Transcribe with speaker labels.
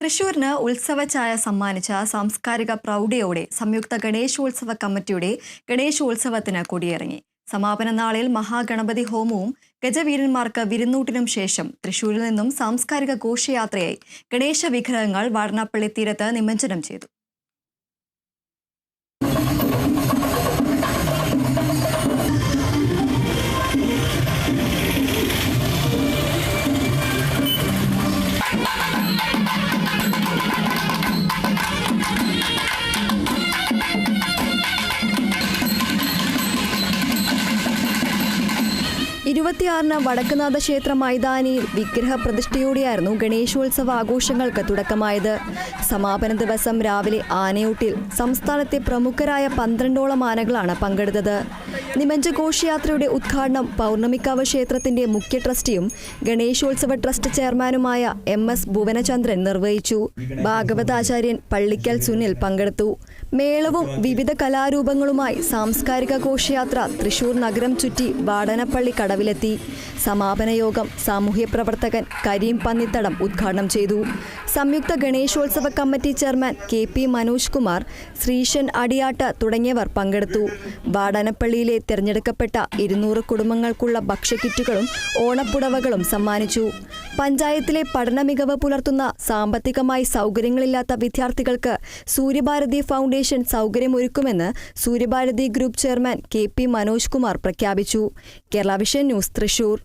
Speaker 1: തൃശൂരിന് ഉത്സവഛായ സമ്മാനിച്ച സാംസ്കാരിക പ്രൗഢിയോടെ സംയുക്ത ഗണേശോത്സവ കമ്മിറ്റിയുടെ ഗണേശോത്സവത്തിന് കൊടിയിറങ്ങി. സമാപന നാളിൽ മഹാഗണപതി ഹോമവും ഗജവീരന്മാർക്ക് വിരുന്നൂട്ടിനും ശേഷം തൃശൂരിൽ നിന്നും സാംസ്കാരിക ഘോഷയാത്രയായി ഗണേശ വിഗ്രഹങ്ങൾ വാടനാപ്പള്ളി തീരത്ത് നിമജ്ജനം ചെയ്തു. ഇരുപത്തിയാറിന് വടക്കുനാഥ ക്ഷേത്ര മൈതാനിയിൽ വിഗ്രഹ പ്രതിഷ്ഠയോടെയായിരുന്നു ഗണേശോത്സവ ആഘോഷങ്ങൾക്ക് തുടക്കമായത്. സമാപന ദിവസം രാവിലെ ആനയൂട്ടിൽ സംസ്ഥാനത്തെ പ്രമുഖരായ പന്ത്രണ്ടോളം ആനകളാണ് പങ്കെടുത്തത്. നിമഞ്ജ ഘോഷയാത്രയുടെ ഉദ്ഘാടനം പൗർണമിക്കാവ് ക്ഷേത്രത്തിന്റെ മുഖ്യ ട്രസ്റ്റിയും ഗണേശോത്സവ ട്രസ്റ്റ് ചെയർമാനുമായ എം എസ് ഭുവനചന്ദ്രൻ നിർവഹിച്ചു. ഭാഗവതാചാര്യൻ പള്ളിക്കൽ സുനിൽ പങ്കെടുത്തു. മേളവും വിവിധ കലാരൂപങ്ങളുമായി സാംസ്കാരിക ഘോഷയാത്ര തൃശൂർ നഗരം ചുറ്റി വാടനപ്പള്ളി കടവിലെത്തി സമാപന യോഗം സാമൂഹ്യ പ്രവർത്തകൻ കരീം പന്നിത്തടം ഉദ്ഘാടനം ചെയ്തു. സംയുക്ത Ganeshotsava committee chairman K P Manoj Kumar Sreesan Adiyattu തുടങ്ങിയവർ പങ്കെടുത്തു. വാടനപ്പള്ളിയിലെ തിരഞ്ഞെടുക്കപ്പെട്ട ഇരുന്നൂറ് കുടുംബങ്ങൾക്കുള്ള ഭക്ഷ്യക്കിറ്റുകളും ഓണപ്പുടവകളും സമ്മാനിച്ചു. പഞ്ചായത്തിലെ പഠന മികവ് പുലർത്തുന്ന സാമ്പത്തികമായി സൗകര്യങ്ങളില്ലാത്ത വിദ്യാർത്ഥികൾക്ക് Suryabharathi foundation സൗകര്യമൊരുക്കുമെന്ന് Suryabharathi group chairman K P Manoj Kumar പ്രഖ്യാപിച്ചു. Kerala vision news Thrissur.